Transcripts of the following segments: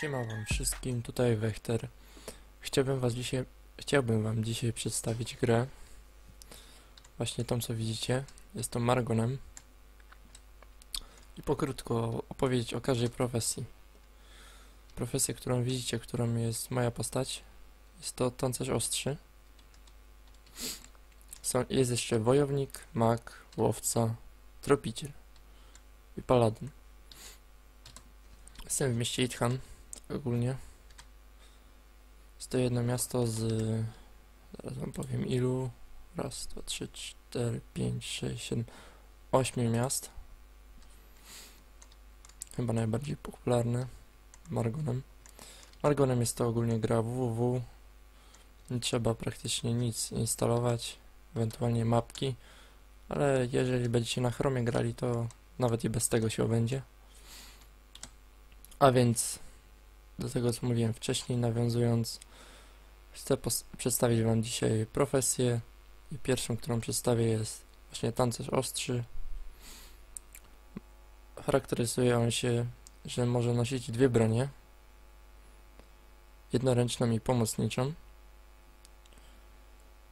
Siema wam wszystkim, tutaj Wechter. Chciałbym was dzisiaj, chciałbym wam dzisiaj przedstawić grę. Właśnie tą co widzicie. Jest to Margonem. I pokrótko opowiedzieć o każdej profesji. Profesja, którą widzicie, którą jest moja postać. Jest to tancerz ostrzy. Są, jest jeszcze wojownik, mag, łowca, tropiciel i paladyn. Jestem w mieście Itchan ogólnie. Jest to jedno miasto z... Zaraz wam powiem ilu. Raz, dwa, trzy, cztery, pięć, sześć, siedem, ośmiu miast. Chyba najbardziej popularne. Margonem. Margonem jest to ogólnie gra www. Nie trzeba praktycznie nic instalować. Ewentualnie mapki. Ale jeżeli będziecie na Chromie grali, to nawet i bez tego się obędzie. A więc do tego co mówiłem wcześniej, nawiązując, chcę przedstawić Wam dzisiaj profesję i pierwszą, którą przedstawię jest właśnie tancerz ostrzy. Charakteryzuje on się, że może nosić dwie bronie, jednoręczną i pomocniczą.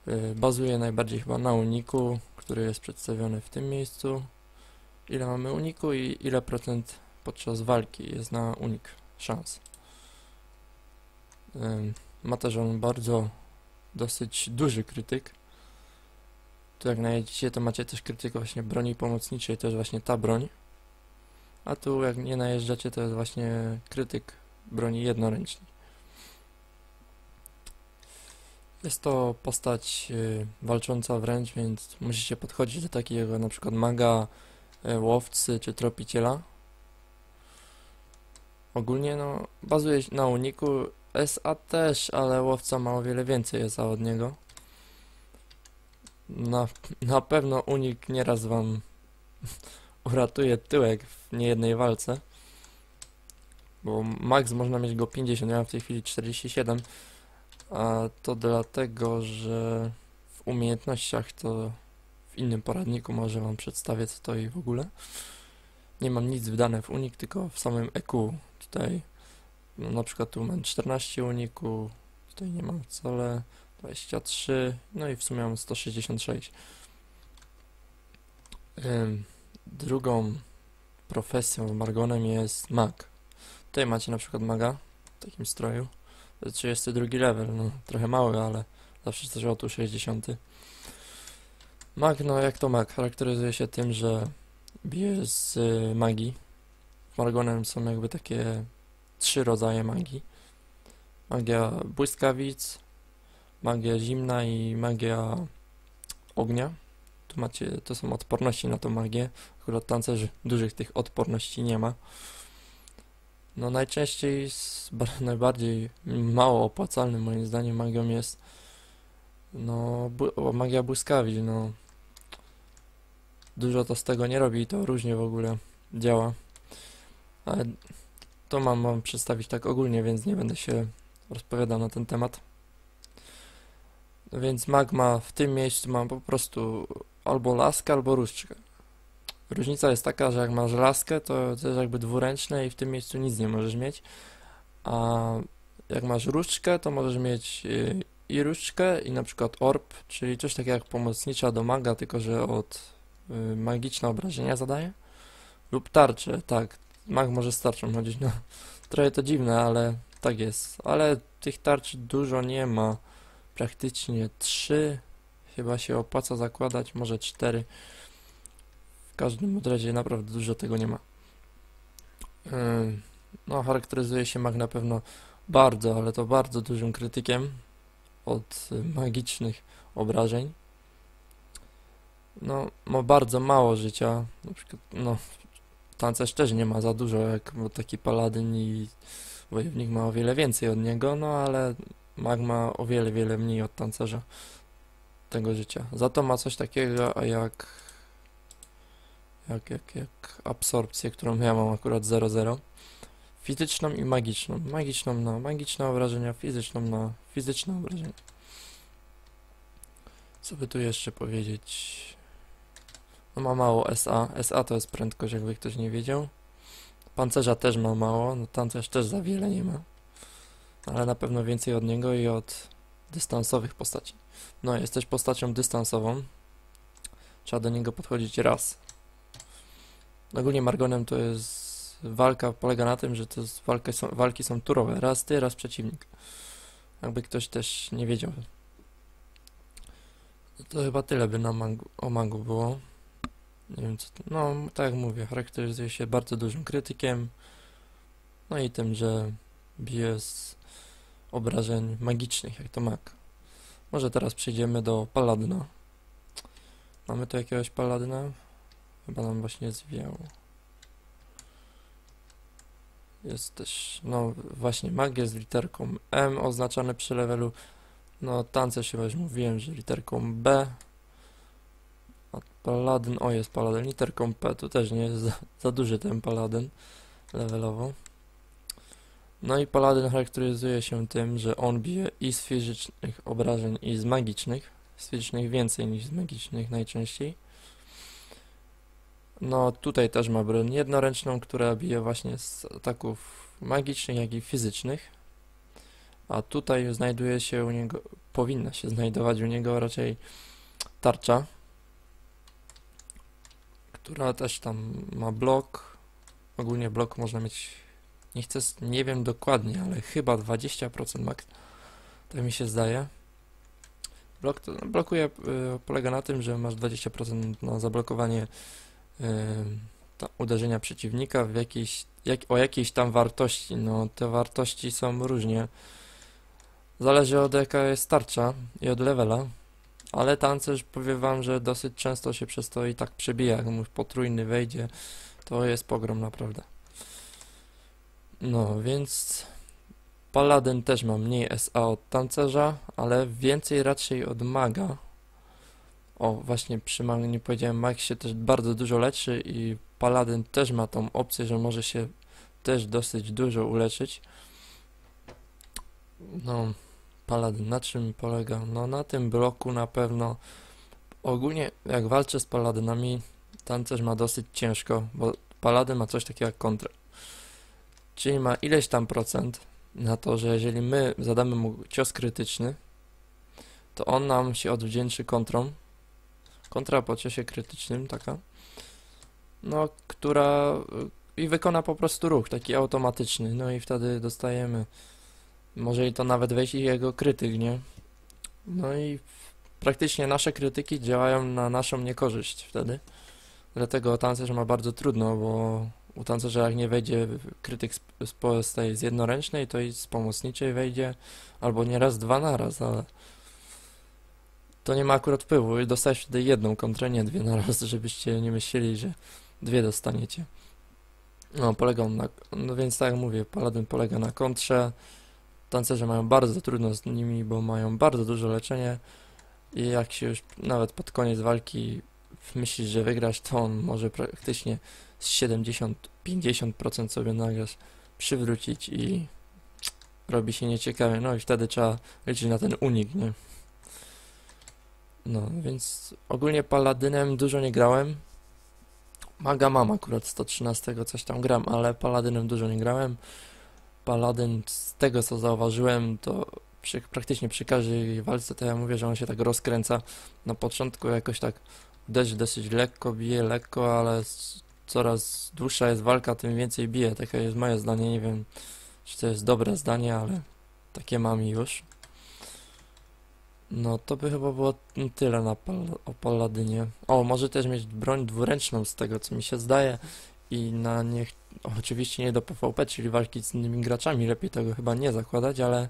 Y, bazuje najbardziej chyba na uniku, który jest przedstawiony w tym miejscu. Ile mamy uniku i ile procent podczas walki jest na unik szans. Ma też on bardzo dosyć duży krytyk. Tu jak najedziecie, to macie też krytyk właśnie broni pomocniczej, to jest właśnie ta broń. A tu jak nie najeżdżacie, to jest właśnie krytyk broni jednoręcznej. Jest to postać y, walcząca wręcz, więc musicie podchodzić do takiego na przykład maga, y, łowcy czy tropiciela. Ogólnie no, bazuje na uniku SA też, ale łowca ma o wiele więcej SA od niego. Na, na pewno unik nieraz wam uratuje tyłek w niejednej walce. Bo max można mieć go 50, ja mam w tej chwili 47. A to dlatego, że w umiejętnościach to w innym poradniku może wam przedstawię co to i w ogóle. Nie mam nic wdane w unik, tylko w samym EQ. Tutaj no, na przykład tu mam 14 uniku, tutaj nie mam wcale, 23, no i w sumie mam 166. Ym, drugą profesją Margonem jest mag. Tutaj macie na przykład maga w takim stroju. To jest 32 level, no trochę mały, ale zawsze coś o tu 60. Mag, no jak to mag? Charakteryzuje się tym, że bije z y, magii. Margonem są jakby takie trzy rodzaje magii. Magia błyskawic, magia zimna i magia ognia. Tu macie, to są odporności na tą magię. Akurat tancerzy dużych tych odporności nie ma. No najczęściej, najbardziej mało opłacalnym moim zdaniem magią jest no magia błyskawic, no dużo to z tego nie robi i to różnie w ogóle działa. Ale to mam, mam przedstawić tak ogólnie, więc nie będę się rozpowiadał na ten temat. Więc magma w tym miejscu mam po prostu albo laskę, albo różdżkę. Różnica jest taka, że jak masz laskę, to to jest jakby dwuręczne i w tym miejscu nic nie możesz mieć. A jak masz różdżkę, to możesz mieć y, i różdżkę i na przykład orb, czyli coś takiego jak pomocnicza do maga, tylko że od y, magiczne obrażenia zadaje. Lub tarczę, tak, mag może z tarczą chodzić, no trochę to dziwne, ale tak jest. Ale tych tarcz dużo nie ma. Praktycznie trzy chyba się opłaca zakładać, może cztery. W każdym razie naprawdę dużo tego nie ma. No, charakteryzuje się mag na pewno bardzo, ale to bardzo dużym krytykiem od magicznych obrażeń. No, ma bardzo mało życia, na przykład, no, tancerz też nie ma za dużo, jak taki paladyn i wojownik ma o wiele więcej od niego, no ale mag ma o wiele, wiele mniej od tancerza tego życia. Za to ma coś takiego jak jak, jak, jak absorpcję, którą ja mam akurat 0,0 fizyczną i magiczną. Magiczną na magiczne obrażenia, fizyczną na fizyczne obrażenia. Co by tu jeszcze powiedzieć? No ma mało SA. SA to jest prędkość, jakby ktoś nie wiedział. pancerza też ma mało, no tancerz też za wiele nie ma. Ale na pewno więcej od niego i od dystansowych postaci. No, jest też postacią dystansową. Trzeba do niego podchodzić raz. Ogólnie Margonem to jest walka, polega na tym, że to jest walka, są, walki są turowe. Raz ty, raz przeciwnik. Jakby ktoś też nie wiedział. No to chyba tyle by na magu, o magu było. Nie wiem co to, No, tak jak mówię, charakteryzuje się bardzo dużym krytykiem. No i tym, że bije z obrażeń magicznych, jak to mag. Może teraz przejdziemy do Paladyna. Mamy tu jakiegoś Paladyna? Chyba nam właśnie zwiało. Jest też, no właśnie mag jest literką M oznaczany przy levelu. No tancerz chyba już mówiłem, że literką B. Paladyn, o jest paladyn, literką P, to też nie jest za, za duży ten paladyn levelowo. No i paladyn charakteryzuje się tym, że on bije i z fizycznych obrażeń i z magicznych. Z fizycznych więcej niż z magicznych najczęściej. No tutaj też ma broń jednoręczną, która bije właśnie z ataków magicznych, jak i fizycznych. A tutaj znajduje się u niego, powinna się znajdować u niego raczej tarcza, która też tam ma blok. Ogólnie blok można mieć, nie chcę, nie wiem dokładnie, ale chyba 20% max. Tak mi się zdaje. Blok to, blokuje, y, polega na tym, że masz 20% na zablokowanie ta, uderzenia przeciwnika w jakiejś, jak, o jakiejś tam wartości. No, te wartości są różnie. Zależy od jaka jest tarcza i od levela. Ale tancerz powiem wam, że dosyć często się przez to i tak przebija. Jak mu potrójny wejdzie, to jest pogrom naprawdę. No, więc Paladyn też ma mniej SA od tancerza, ale więcej raczej od maga. O, właśnie przy Magnie nie powiedziałem, Mag się też bardzo dużo leczy i Paladyn też ma tą opcję, że może się też dosyć dużo uleczyć. No, Paladyn, na czym polega? No, na tym bloku na pewno. Ogólnie, jak walczę z Paladynami, tancerz ma dosyć ciężko, bo Paladyn ma coś takiego jak kontrę. Czyli ma ileś tam procent na to, że jeżeli my zadamy mu cios krytyczny, to on nam się odwdzięczy kontrą, kontra po ciosie krytycznym, taka, no, która y, i wykona po prostu ruch, taki automatyczny, no i wtedy dostajemy, może i to nawet wejść jego krytyk, nie? No i praktycznie nasze krytyki działają na naszą niekorzyść wtedy, dlatego tancerz ma bardzo trudno, bo u tancerza jak nie wejdzie krytyk z, z, tej z jednoręcznej, to i z pomocniczej wejdzie, albo nieraz dwa naraz, ale to nie ma akurat wpływu i dostajesz wtedy jedną kontrę, nie dwie na raz, żebyście nie myśleli, że dwie dostaniecie. No, polegał na, no więc tak jak mówię, paladyn polega na kontrze, tancerze mają bardzo trudno z nimi, bo mają bardzo dużo leczenie i jak się już nawet pod koniec walki myślisz, że wygrasz, to on może praktycznie z 70-50% sobie nagrasz przywrócić i robi się nieciekawie, no i wtedy trzeba liczyć na ten unik, nie? No, więc ogólnie Paladynem dużo nie grałem. Maga mam akurat 113 coś tam gram, ale Paladynem dużo nie grałem. Paladyn z tego co zauważyłem, to przy, praktycznie przy każdej walce to ja mówię, że on się tak rozkręca. Na początku jakoś tak uderzy dosyć lekko, bije lekko, ale coraz dłuższa jest walka, tym więcej bije. Takie jest moje zdanie, nie wiem czy to jest dobre zdanie, ale takie mam już. No to by chyba było tyle na pal o Paladynie. O, może też mieć broń dwuręczną z tego co mi się zdaje i na niech oczywiście nie do PvP, czyli walki z innymi graczami, lepiej tego chyba nie zakładać, ale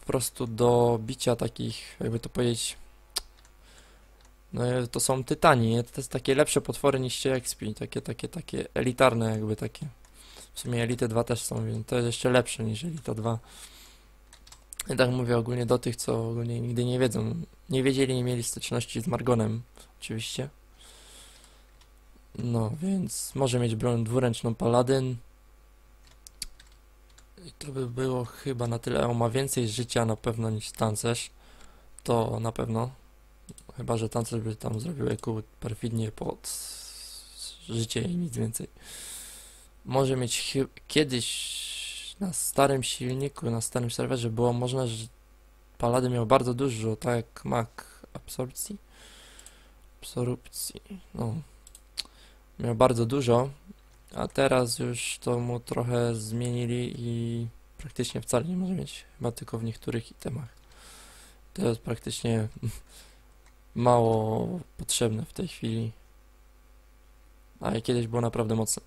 po prostu do bicia takich, jakby to powiedzieć, no to są tytani, nie? to jest takie lepsze potwory niż XP, takie, takie, takie elitarne jakby takie. W sumie Elite 2 też są, więc to jest jeszcze lepsze niż Elite 2. Ja tak mówię ogólnie do tych, co ogólnie nigdy nie wiedzą. Nie wiedzieli, nie mieli styczności z Margonem, oczywiście. No, więc może mieć broń dwuręczną Paladyn. I to by było chyba na tyle. On ma więcej życia na pewno niż tancerz. To na pewno. Chyba, że tancerz by tam zrobił eku perfidnie pod życie i nic więcej. może mieć kiedyś na starym silniku, na starym serwerze było można, że Paladin miał bardzo dużo, tak jak Mac absorpcji. Absorpcji, no. Miał bardzo dużo, a teraz już to mu trochę zmienili i praktycznie wcale nie może mieć, chyba tylko w niektórych itemach. To jest praktycznie mało potrzebne w tej chwili. A kiedyś było naprawdę mocne.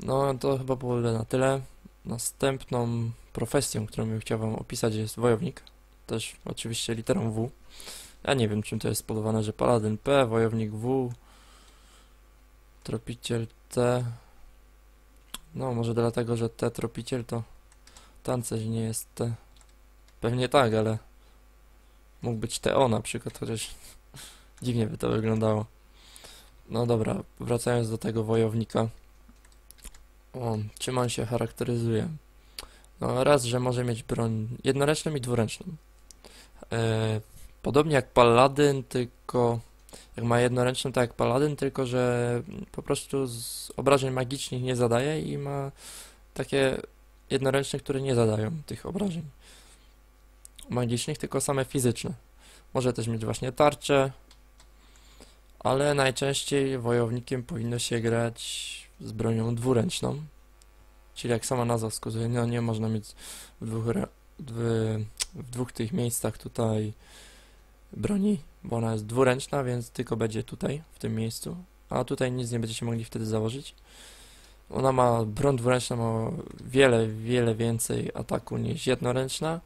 No to chyba było na tyle. Następną profesją, którą bym chciał wam opisać jest wojownik. Też oczywiście literą W. Ja nie wiem czym to jest spowodowane, że paladyn P, wojownik W, tropiciel T. No może dlatego, że T tropiciel to tancerz nie jest T. Pewnie tak, ale mógł być TO na przykład, chociaż dziwnie by to wyglądało. No dobra, wracając do tego wojownika. O, czym on się charakteryzuje? No raz, że może mieć broń jednoręczną i dwuręczną. E, podobnie jak paladyn, tylko jak ma jednoręczną, tak jak paladyn, tylko że po prostu z obrażeń magicznych nie zadaje i ma takie jednoręczne, które nie zadają tych obrażeń magicznych, tylko same fizyczne. Może też mieć właśnie tarczę, ale najczęściej wojownikiem powinno się grać z bronią dwuręczną. Czyli jak sama nazwa wskazuje, no nie można mieć w dwóch, w, w dwóch tych miejscach tutaj broni, bo ona jest dwuręczna, więc tylko będzie tutaj, w tym miejscu. A tutaj nic nie będziecie mogli wtedy założyć. Ona ma, broń dwuręczna ma wiele, wiele więcej ataku niż jednoręczna.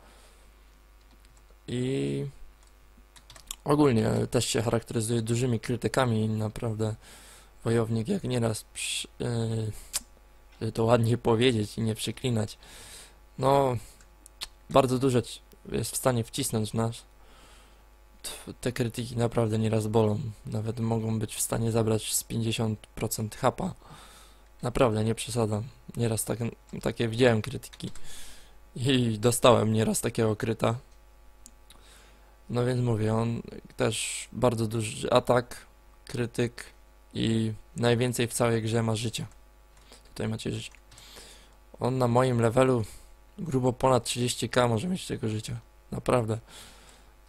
I ogólnie też się charakteryzuje dużymi krytykami. Naprawdę wojownik jak nieraz przy, yy, to ładnie powiedzieć i nie przeklinać. No, bardzo dużo jest w stanie wcisnąć w nas. Te krytyki naprawdę nieraz bolą. Nawet mogą być w stanie zabrać z 50% hapa. Naprawdę, nie przesadzam. Nieraz tak, takie widziałem krytyki. I dostałem nieraz takiego kryta. No więc mówię, on też bardzo duży atak, krytyk i najwięcej w całej grze ma życia. Tutaj macie życie. On na moim levelu grubo ponad 30k może mieć tego życia. Naprawdę.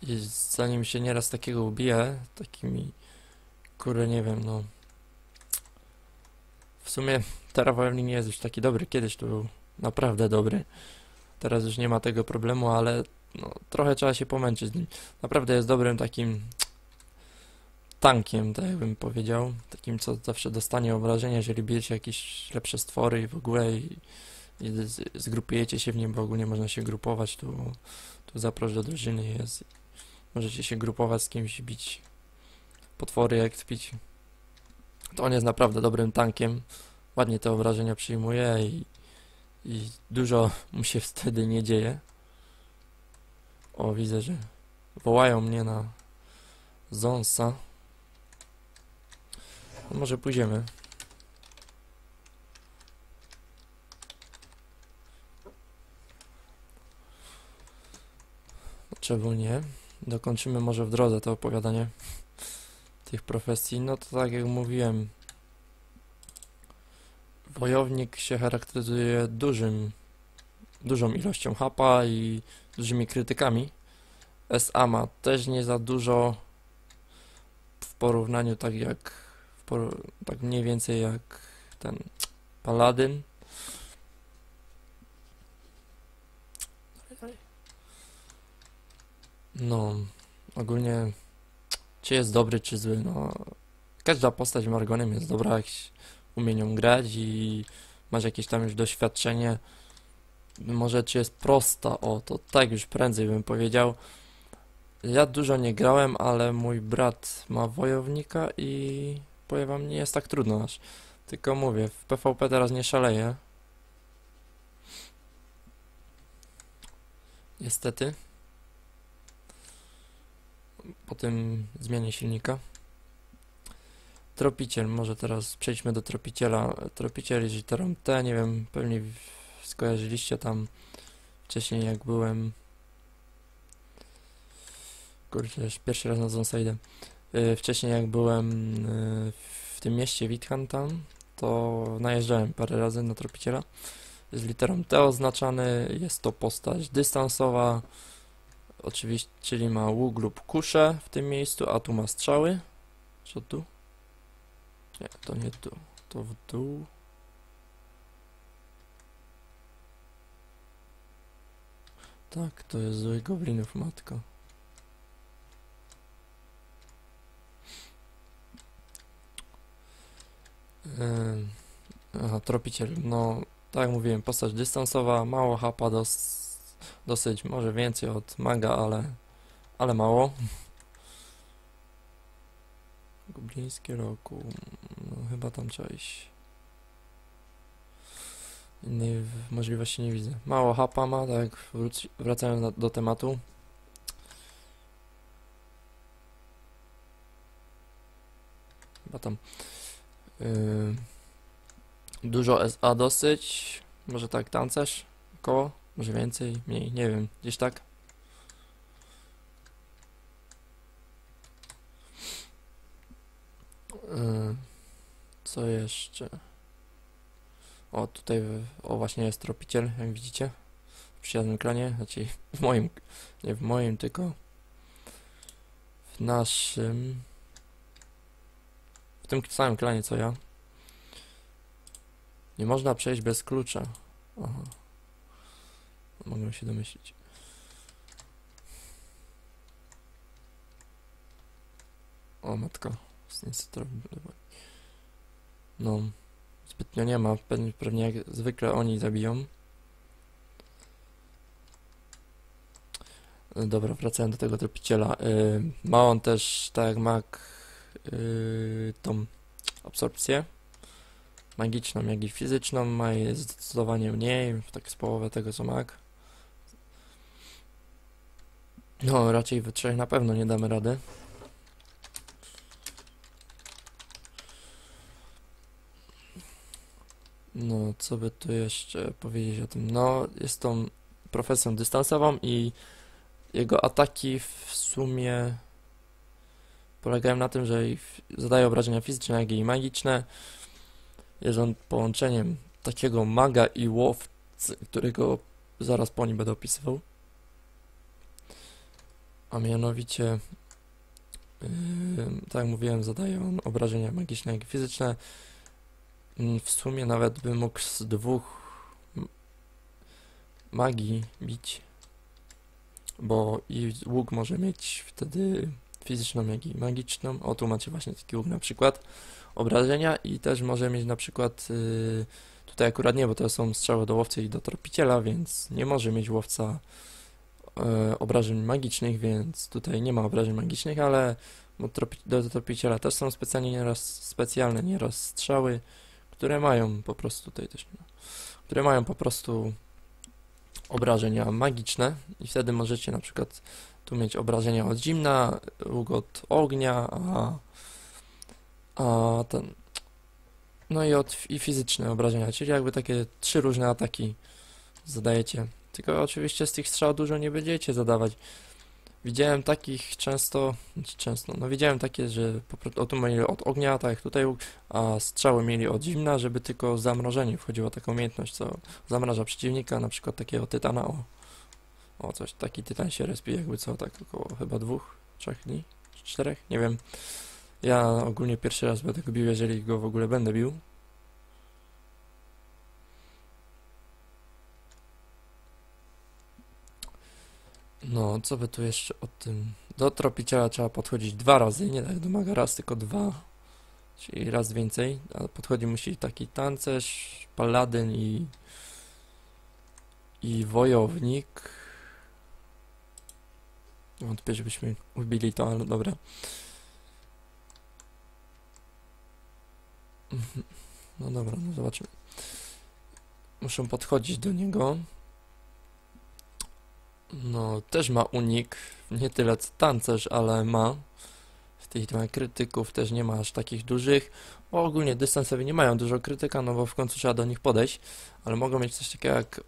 I zanim się nieraz takiego ubije, takimi, kurde, nie wiem, no. W sumie wojownik nie jest już taki dobry. Kiedyś to był naprawdę dobry. Teraz już nie ma tego problemu, ale no, trochę trzeba się pomęczyć z nim. Naprawdę jest dobrym takim tankiem, tak jakbym powiedział. Takim, co zawsze dostanie obrażenia, jeżeli bijecie jakieś lepsze stwory i w ogóle i, i z- zgrupujecie się w nim, bo ogólnie można się grupować. Tu, tu zaprosz do drużyny jest. Możecie się grupować z kimś, bić potwory, jak pić. To on jest naprawdę dobrym tankiem. Ładnie te obrażenia przyjmuje i, i dużo mu się wtedy nie dzieje. O, widzę, że wołają mnie na Zonsa. No może pójdziemy. Czemu nie? Dokończymy może w drodze to opowiadanie tych profesji. No to tak jak mówiłem, wojownik się charakteryzuje dużym, dużą ilością hapa i dużymi krytykami. SA ma też nie za dużo w porównaniu tak jak por- tak mniej więcej jak ten Paladyn. No, ogólnie czy jest dobry, czy zły, no każda postać Margonem jest dobra, jak umie nią grać i masz jakieś tam już doświadczenie. Może czy jest prosta, o to tak już prędzej bym powiedział. Ja dużo nie grałem, ale mój brat ma wojownika i powiem wam, nie jest tak trudno aż. Tylko mówię, w PvP teraz nie szaleję. Niestety. Po tym zmianie silnika. Tropiciel, może teraz przejdźmy do tropiciela. Tropiciel jest literą T, nie wiem, pewnie skojarzyliście tam wcześniej jak byłem Kurczę, pierwszy raz na Zonside'em. Yy, wcześniej jak byłem yy, w tym mieście Withan tam, to najeżdżałem parę razy na tropiciela. Jest literą T oznaczany, jest to postać dystansowa, oczywiście, czyli ma łuk lub kuszę w tym miejscu, a tu ma strzały. Co tu? Nie, to nie tu, to w dół. Tak, to jest zły goblinów matka. Ym, Aha, tropiciel, no tak jak mówiłem, postać dystansowa, mało hapa, dos, dosyć, może więcej od maga, ale, ale mało. Goblińskie roku, no chyba tam trzeba iść. Innej możliwości nie widzę. Mało hapa ma, tak wróci, wracając na, do tematu. Chyba tam. Yy, dużo SA dosyć. Może tak tancerz? Koło? Może więcej? Mniej? Nie wiem. Gdzieś tak? Yy, co jeszcze? O, tutaj, o właśnie jest tropiciel, jak widzicie. W przyjaznym ekranie, znaczy w moim, nie w moim, tylko w naszym, w tym samym klanie co ja. Nie można przejść bez klucza. Aha. Mogę się domyślić. O, matka. Niestety No, zbytnio nie ma. Pewnie, jak zwykle oni zabiją. Dobra, wracając do tego tropiciela. Y, ma on też, tak jak mag, y, tą absorpcję magiczną, jak i fizyczną. Ma jej zdecydowanie mniej, tak z połowę tego co mag. No, raczej we trzech na pewno nie damy rady. No, co by tu jeszcze powiedzieć o tym? No, jest tą profesją dystansową i jego ataki w sumie polegają na tym, że zadaje obrażenia fizyczne, jak i magiczne. Jest on połączeniem takiego maga i łowcy, którego zaraz po nim będę opisywał. A mianowicie, yy, tak jak mówiłem, zadaje on obrażenia magiczne, i fizyczne. Mm, W sumie nawet by mógł z dwóch magii bić, bo i łuk może mieć wtedy fizyczną, jak i magiczną. O, tu macie właśnie taki łuk na przykład obrażenia i też może mieć na przykład y, tutaj akurat nie, bo to są strzały do łowcy i do tropiciela, więc nie może mieć łowca obrażeń magicznych, więc tutaj nie ma obrażeń magicznych, ale do tropiciela też są specjalnie nieraz, specjalne nieraz strzały, które mają po prostu tutaj też, no, które mają po prostu obrażenia magiczne i wtedy możecie na przykład tu mieć obrażenia od zimna, łuk od ognia, a, a ten no i od i fizyczne obrażenia, czyli jakby takie trzy różne ataki zadajecie. Tylko oczywiście z tych strzał dużo nie będziecie zadawać. Widziałem takich często, znaczy często, no widziałem takie, że o tu mieli od ognia, tak jak tutaj, a strzały mieli od zimna, żeby tylko zamrożenie wchodziło taka umiejętność, co zamraża przeciwnika, na przykład takiego tytana, o, o coś, taki tytan się respi jakby co, tak około chyba dwóch, trzech dni, czterech, nie wiem. Ja ogólnie pierwszy raz będę go bił, jeżeli go w ogóle będę bił. No, co by tu jeszcze o tym... Do tropiciela trzeba podchodzić dwa razy, nie tak jak do maga raz, tylko dwa. Czyli raz więcej. Podchodzi musi taki tancerz, paladyn i... i wojownik. Wątpię, żebyśmy ubili to, ale dobra. Mhm. No dobra, no zobaczymy. Muszę podchodzić do niego. No, też ma unik. Nie tyle co tancerz, ale ma. W tych ma krytyków też nie ma aż takich dużych. Bo ogólnie dystansowi nie mają dużo krytyka, no bo w końcu trzeba do nich podejść. Ale mogą mieć coś takiego jak e,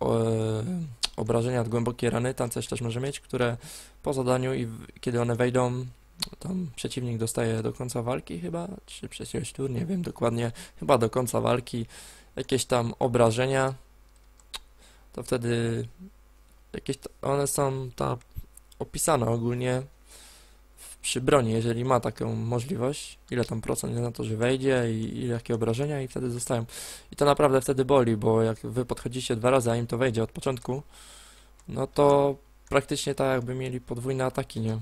obrażenia od głębokiej rany. Tancerz też może mieć, które po zadaniu i w, kiedy one wejdą, tam przeciwnik dostaje do końca walki chyba, czy przez tur, nie wiem dokładnie, chyba do końca walki jakieś tam obrażenia, to wtedy jakieś, ta- one są tam opisane ogólnie w- przy broni, jeżeli ma taką możliwość, ile tam procent na to, że wejdzie i, i jakie obrażenia i wtedy zostają. I to naprawdę wtedy boli, bo jak wy podchodzicie dwa razy, a im to wejdzie od początku, no to praktycznie tak jakby mieli podwójne ataki, nie?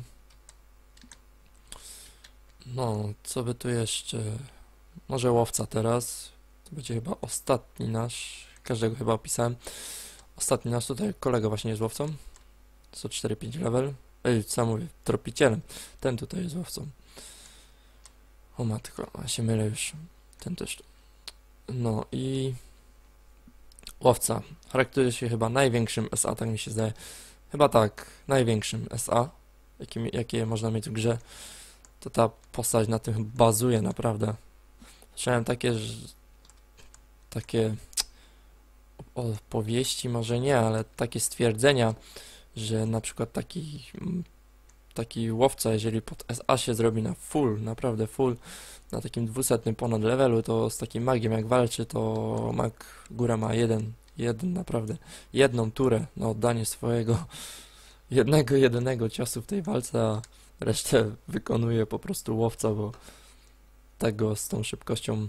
No, co by tu jeszcze? Może łowca teraz. To będzie chyba ostatni nasz. Każdego chyba opisałem. Ostatni nasz tutaj kolega właśnie jest łowcą. 104-5 level. Ej, co mówię? Tropicielem. Ten tutaj jest łowcą. O matko, a się mylę już. Ten też. No i... Łowca. Charakteryzuje się chyba największym SA, tak mi się zdaje. Chyba tak, największym SA, jakie, jakie można mieć w grze. To ta postać na tym bazuje naprawdę. Słyszałem takie, że... Takie opowieści, może nie, ale takie stwierdzenia, że na przykład taki, mm, taki łowca, jeżeli pod SA się zrobi na full, naprawdę full, na takim dwusetnym ponad levelu, to z takim magiem jak walczy, to mag góra ma jeden, jeden naprawdę, jedną turę na oddanie swojego jednego, jedynego ciosu w tej walce, a resztę wykonuje po prostu łowca, bo tego z tą szybkością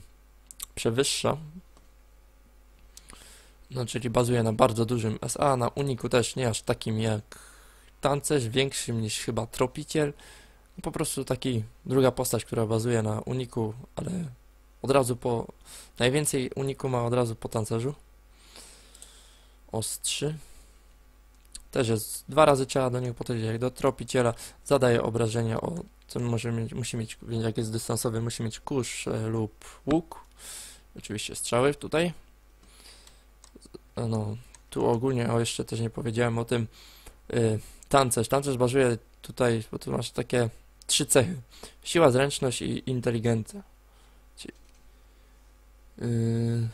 przewyższa. No, czyli bazuje na bardzo dużym SA, na uniku też nie aż takim jak tancerz, większym niż chyba tropiciel. Po prostu taki druga postać, która bazuje na uniku, ale od razu po... Najwięcej uniku ma od razu po tancerzu. Ostrzy. Też jest, dwa razy trzeba do niego podejść jak do tropiciela. Zadaje obrażenia o... Co może mieć, musi mieć, jak jest dystansowy, musi mieć kurz e, lub łuk. Oczywiście strzały tutaj. No, tu ogólnie, o jeszcze też nie powiedziałem o tym, y, tancerz. Tancerz bazuje tutaj, bo tu masz takie trzy cechy. Siła, zręczność i inteligencja. Ci- y,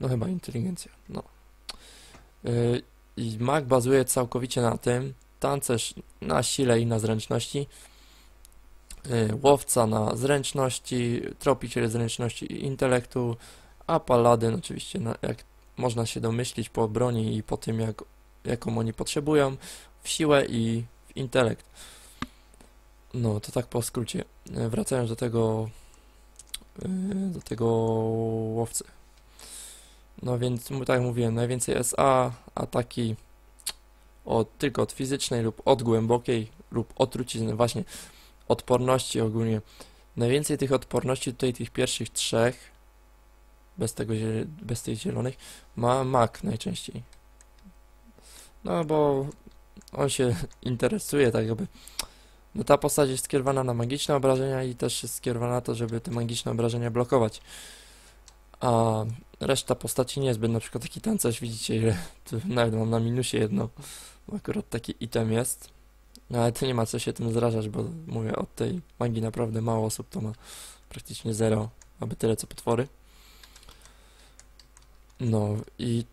no chyba inteligencja, no. Y, I mag bazuje całkowicie na tym, tancerz na sile i na zręczności, y, łowca na zręczności, tropiciel zręczności i intelektu, a paladyn oczywiście, jak można się domyślić po broni i po tym, jak, jaką oni potrzebują, w siłę i w intelekt. No, to tak po skrócie. E, Wracając do tego, e, do tego łowcy. No więc, tak jak mówiłem, najwięcej SA, ataki od, tylko od fizycznej lub od głębokiej lub od trucizny, właśnie odporności ogólnie. Najwięcej tych odporności tutaj tych pierwszych trzech bez tego, bez tych zielonych, ma mak najczęściej. No bo on się interesuje tak jakby. No ta postać jest skierowana na magiczne obrażenia i też jest skierowana na to, żeby te magiczne obrażenia blokować. A reszta postaci nie jest, na przykład taki tancerz, widzicie ile, tu nawet mam na minusie jedno, akurat taki item jest. No ale to nie ma co się tym zrażać, bo mówię, od tej magii naprawdę mało osób to ma praktycznie zero, aby tyle co potwory. No i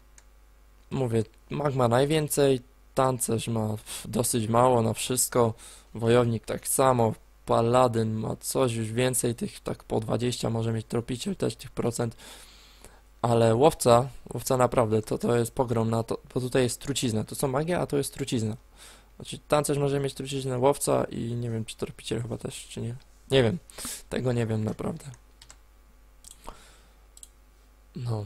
mówię, mag ma najwięcej, tancerz ma dosyć mało na wszystko, wojownik tak samo, paladyn ma coś już więcej, tych tak po 20 może mieć tropiciel też tych procent, ale łowca, łowca naprawdę, to to jest pogrom na to, bo tutaj jest trucizna, to są magia, a to jest trucizna. Znaczy tancerz może mieć truciznę łowca i nie wiem, czy tropiciel chyba też, czy nie. Nie wiem, tego nie wiem naprawdę. No.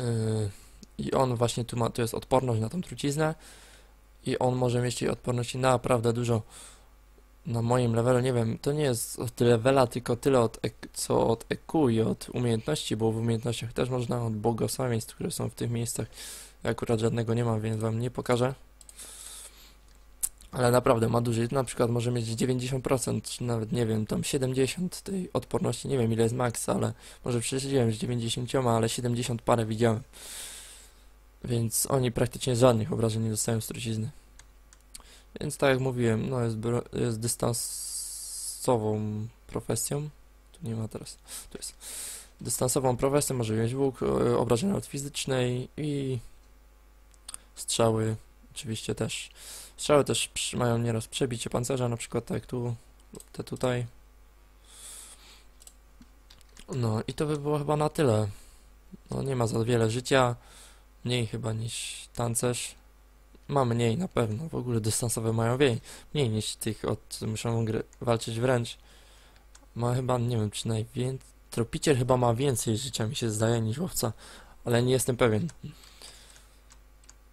Yy, I on właśnie tu ma, tu jest odporność na tą truciznę i on może mieć tej odporności naprawdę dużo na moim levelu, nie wiem, to nie jest od levela, tylko tyle od, ek- co od EQ i od umiejętności, bo w umiejętnościach też można od błogosławieństw, które są w tych miejscach. Ja akurat żadnego nie mam, więc wam nie pokażę. Ale naprawdę ma duży, na przykład może mieć 90%, czy nawet nie wiem, tam 70 tej odporności, nie wiem ile jest max, ale może przeczytałem z 90, ale 70 parę widziałem. Więc oni praktycznie żadnych obrażeń nie dostają z trucizny. Więc tak jak mówiłem, no jest, jest dystansową profesją. Tu nie ma teraz. Tu jest. Dystansową profesją może mieć łuk, e, obrażenia od fizycznej i strzały oczywiście też. Strzały też mają nieraz przebicie pancerza, na przykład tak tu, te tutaj. No i to by było chyba na tyle. No nie ma za wiele życia, mniej chyba niż tancerz. Ma mniej na pewno, w ogóle dystansowe mają mniej, mniej niż tych, od muszą walczyć wręcz. Ma chyba, nie wiem czy najwięcej, tropiciel chyba ma więcej życia mi się zdaje niż łowca, ale nie jestem pewien.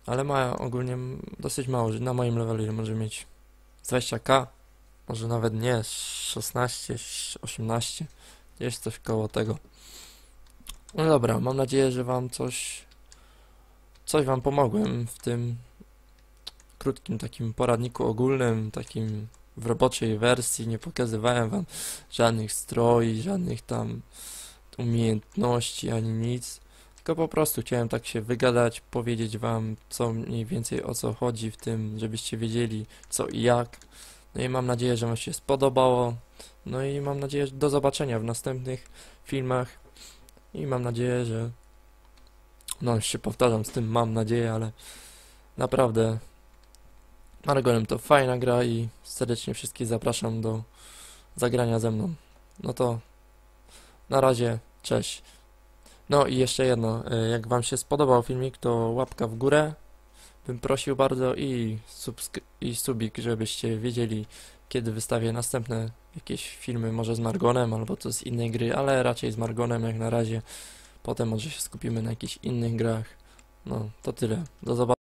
Ale ma ogólnie dosyć mało, na moim levelu może mieć z 20k, może nawet nie, z 16, z 18, gdzieś coś koło tego. No dobra, mam nadzieję, że wam coś, coś wam pomogłem w tym krótkim takim poradniku ogólnym, takim w roboczej wersji, nie pokazywałem wam żadnych stroi, żadnych tam umiejętności ani nic. Tylko po prostu chciałem tak się wygadać, powiedzieć wam co mniej więcej o co chodzi w tym, żebyście wiedzieli co i jak. No i mam nadzieję, że wam się spodobało. No i mam nadzieję, że do zobaczenia w następnych filmach. I mam nadzieję, że no już się powtarzam z tym mam nadzieję, ale naprawdę Margolem to fajna gra i serdecznie wszystkich zapraszam do zagrania ze mną. No to na razie, cześć. No i jeszcze jedno, y, jak Wam się spodobał filmik, to łapka w górę bym prosił bardzo i, i subik, żebyście wiedzieli, kiedy wystawię następne jakieś filmy, może z Margonem albo to z innej gry, ale raczej z Margonem jak na razie. Potem może się skupimy na jakichś innych grach. No, to tyle. Do zobaczenia.